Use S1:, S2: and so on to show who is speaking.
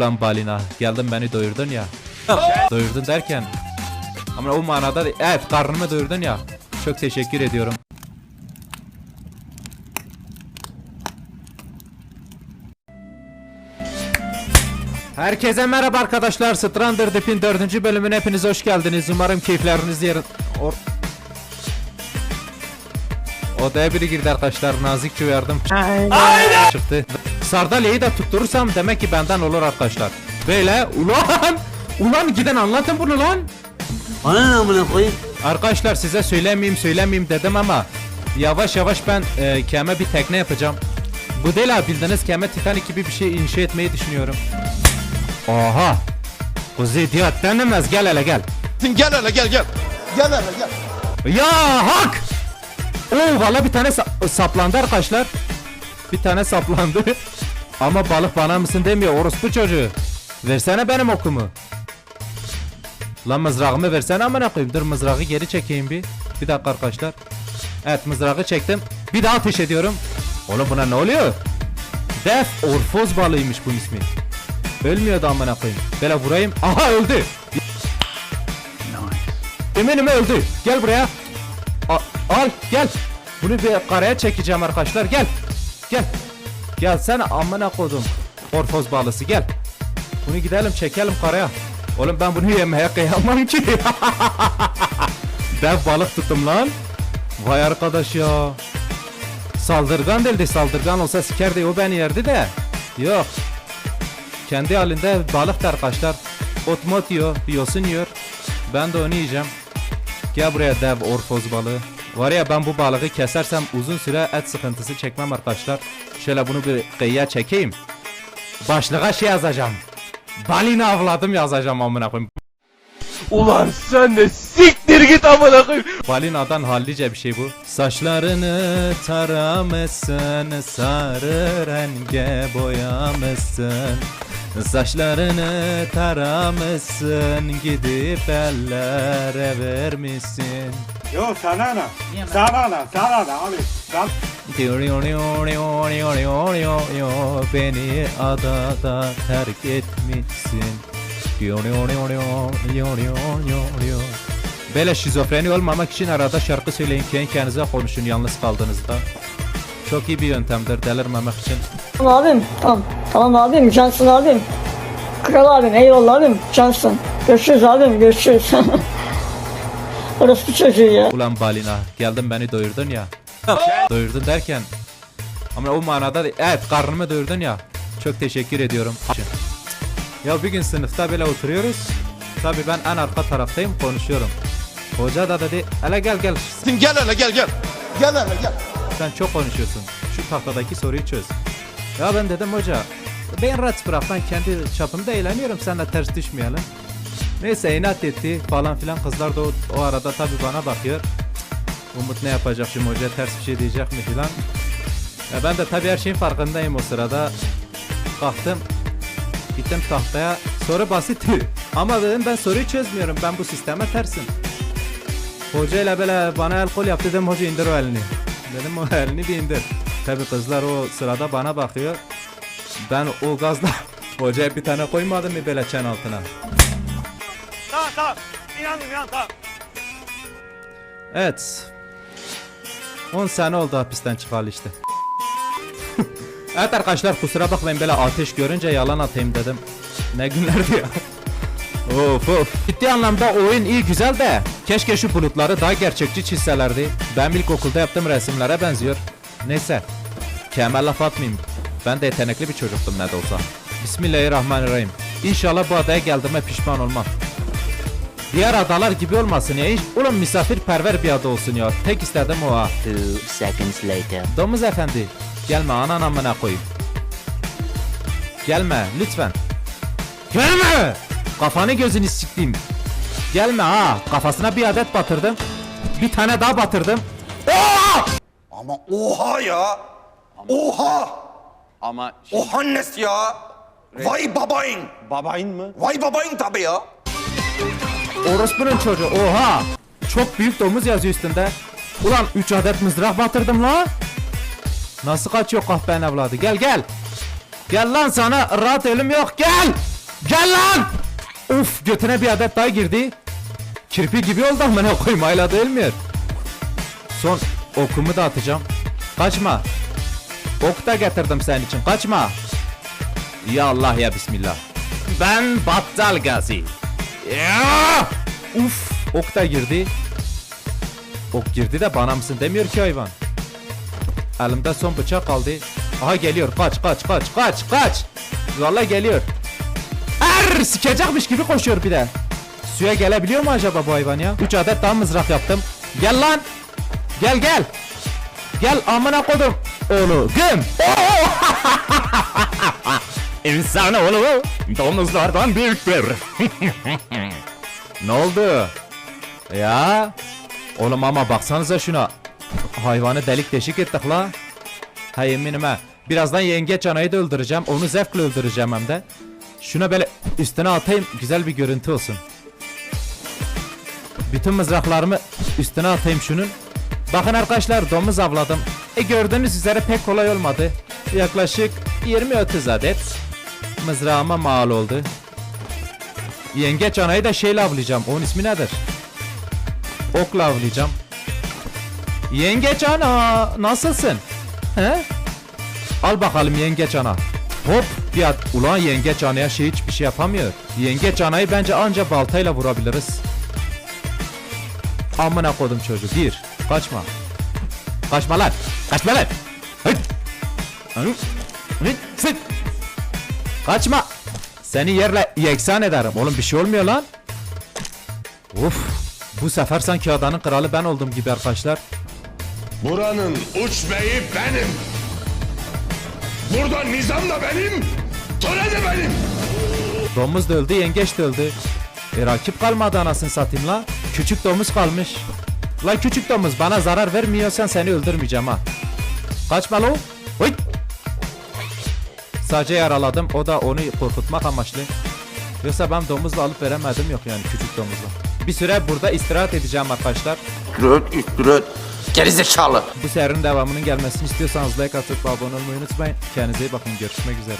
S1: Ulan balina geldin beni doyurdun ya. doyurdun derken. Ama o manada. Evet karnımı doyurdun ya. Çok teşekkür ediyorum. Herkese merhaba arkadaşlar. Strander Deep'in 4. bölümüne hepiniz hoş geldiniz. Umarım keyifleriniz yerin... Or... Odaya biri girdi arkadaşlar. Nazikçe uyardım. Çıktı. Sardalyayı da tutturursam demek ki benden olur arkadaşlar. Böyle ulan ulan giden anlatın bunu lan.
S2: Ana ne amına koyayım?
S1: Arkadaşlar size söylemeyeyim söylemeyeyim dedim ama yavaş yavaş ben e, keme bir tekne yapacağım. Bu değil abi bildiğiniz keme Titanic gibi bir şey inşa etmeyi düşünüyorum. Oha. Kuzey diyat denemez gel hele gel.
S3: Gel hele gel gel. Gel hele gel.
S1: Ya hak. Oo valla bir tane sa- saplandı arkadaşlar. Bir tane saplandı. Ama balık bana mısın demiyor orospu çocuğu. Versene benim okumu. Lan mızrağımı versene amına koyayım. Dur mızrağı geri çekeyim bir. Bir dakika arkadaşlar. Evet mızrağı çektim. Bir daha ateş ediyorum. Oğlum buna ne oluyor? Def orfoz balığıymış bunun ismi. Ölmüyordu amına koyayım. Böyle vurayım. Aha öldü. Eminim öldü. Gel buraya. A- al gel. Bunu bir karaya çekeceğim arkadaşlar. Gel. Gel. Gel sen amına kodum. Orfoz balısı gel. Bunu gidelim çekelim karaya. Oğlum ben bunu yemeye kıyamam ki. Dev balık tuttum lan. Vay arkadaş ya. Saldırgan değildi. Saldırgan olsa sikerdi o beni yerdi de. Yok. Kendi halinde balık da arkadaşlar. Ot yiyor, yosun yiyor. Ben de onu yiyeceğim. Gel buraya dev orfoz balığı. Var ya ben bu balığı kesersem uzun süre et sıkıntısı çekmem arkadaşlar. Şöyle bunu bir kıyıya çekeyim. Başlığa şey yazacağım. Balina avladım yazacağım amına koyayım.
S3: Ulan sen de siktir git amına koyayım.
S1: Balinadan hallice bir şey bu. Saçlarını taramışsın, sarı renge boyamışsın. Saçlarını taramışsın, gidip ellere vermişsin.
S4: Yo sana ne? Sana ne? Sana ne abi? Ben
S1: Beni adada terk etmişsin. Böyle şizofreni olmamak için arada şarkı söyleyin kendi kendinize konuşun yalnız kaldığınızda. Çok iyi bir yöntemdir delirmemek için.
S5: Tamam abim. Tamam. Tamam abim. Cansın abim. Kral abim. Eyvallah abim. Cansın. Görüşürüz abim. Görüşürüz. Orası çocuğu ya.
S1: Ulan balina geldin beni doyurdun ya. doyurdun derken ama o manada değil. Evet karnımı doyurdun ya. Çok teşekkür ediyorum. Ya bir gün sınıfta böyle oturuyoruz. Tabii ben en arka taraftayım konuşuyorum. Hoca da dedi hele gel gel
S3: Gel hele gel gel. Gel hele gel.
S1: sen çok konuşuyorsun. Şu tahtadaki soruyu çöz. Ya ben dedim hoca ben rahat bırak ben kendi çapımda eğleniyorum sen de ters düşmeyelim. Neyse inat etti falan filan kızlar da o, o arada tabi bana bakıyor. Umut ne yapacak şimdi hoca ters bir şey diyecek mi filan. Ya ben de tabi her şeyin farkındayım o sırada. Kalktım. Gittim tahtaya. Soru basitti. Ama dedim ben soruyu çözmüyorum. Ben bu sisteme tersim. Hoca ile böyle bana el kol yaptı dedim hoca indir o elini. Dedim o elini bir indir. Tabi kızlar o sırada bana bakıyor. Ben o gazla hocaya bir tane koymadım mı böyle çen altına.
S4: Tamam tamam. İnandım inan tamam.
S1: Evet. 10 sene oldu hapisten çıkalı işte. evet arkadaşlar kusura bakmayın böyle ateş görünce yalan atayım dedim. Ne günlerdi ya. Of of. Ciddi anlamda oyun iyi güzel de keşke şu bulutları daha gerçekçi çizselerdi. Ben ilkokulda yaptığım resimlere benziyor. Neyse. Kemal laf atmayayım. Ben de yetenekli bir çocuktum ne de olsa. Bismillahirrahmanirrahim. İnşallah bu adaya geldiğime pişman olmam. Diğer adalar gibi olmasın ya. Hiç, oğlum misafirperver bir ada olsun ya. Tek istedim o ha.
S2: Two seconds later.
S1: Domuz efendi. Gelme anan amına koyayım. Gelme lütfen. Gelme. Kafanı gözünü sikeyim. Gelme ha. Kafasına bir adet batırdım. Bir tane daha batırdım.
S6: Ama oha ya. Oha.
S7: Ama şey,
S6: Oha nesi ya. Vay babayın.
S7: babayın mı?
S6: Vay babayın tabii ya.
S1: Orospunun çocuğu. Oha. Çok büyük domuz yazıyor üstünde. Ulan 3 adet mızrak batırdım la. Nasıl kaçıyor kahpenin evladı? Gel gel. Gel lan sana rahat ölüm yok gel. Gel lan! Uf götüne bir adet daha girdi. Kirpi gibi oldu amına koyayım hala değilmiyor. Son okumu da atacağım. Kaçma. Ok da getirdim senin için. Kaçma. Ya Allah ya Bismillah. Ben Battal Gazi. Ya! Uf ok da girdi. Ok girdi de bana mısın demiyor ki hayvan. Elimde son bıçak kaldı. Aha geliyor. Kaç kaç kaç kaç kaç. Vallahi geliyor. Er sikecekmiş gibi koşuyor bir de. Suya gelebiliyor mu acaba bu hayvan ya? 3 adet daha mızrak yaptım. Gel lan. Gel gel. Gel amına kodum. Oğlu güm. İnsan oğlu domuzlardan büyüktür. ne oldu? Ya. Oğlum ama baksanıza şuna. Hayvanı delik deşik ettik la. Ha eminim ha. Birazdan yengeç anayı da öldüreceğim. Onu zevkle öldüreceğim hem de. Şuna böyle üstüne atayım. Güzel bir görüntü olsun. Bütün mızraklarımı üstüne atayım şunun. Bakın arkadaşlar domuz avladım. E gördüğünüz üzere pek kolay olmadı. Yaklaşık 20-30 adet mızrağıma mal oldu. Yengeç anayı da şeyle avlayacağım. Onun ismi nedir? Okla avlayacağım. Yengeç ana nasılsın? He? Al bakalım yengeç ana. Hop bir at. Ulan yengeç anaya şey hiçbir şey yapamıyor. Yengeç anayı bence anca baltayla vurabiliriz. Amına kodum çocuğu. Bir. Kaçma. Kaçma lan. Kaçma lan. Kaçma. Seni yerle yeksan ederim. Oğlum bir şey olmuyor lan. Uf. Bu sefer sanki adanın kralı ben oldum gibi arkadaşlar.
S8: Buranın uç beyi benim. Burada nizam da benim, töre de benim.
S1: Domuz da öldü, yengeç de öldü. E rakip kalmadı anasını satayım la. Küçük domuz kalmış. La küçük domuz bana zarar vermiyorsan seni öldürmeyeceğim ha. Kaçma lo. Oy. Sadece yaraladım. O da onu korkutmak amaçlı. Yoksa ben domuzla alıp veremedim yok yani küçük domuzla. Bir süre burada istirahat edeceğim arkadaşlar.
S6: Üstüret, üstüret. Gerizekalı.
S1: Bu serinin devamının gelmesini istiyorsanız like atıp abone olmayı unutmayın. Kendinize iyi bakın. Görüşmek üzere.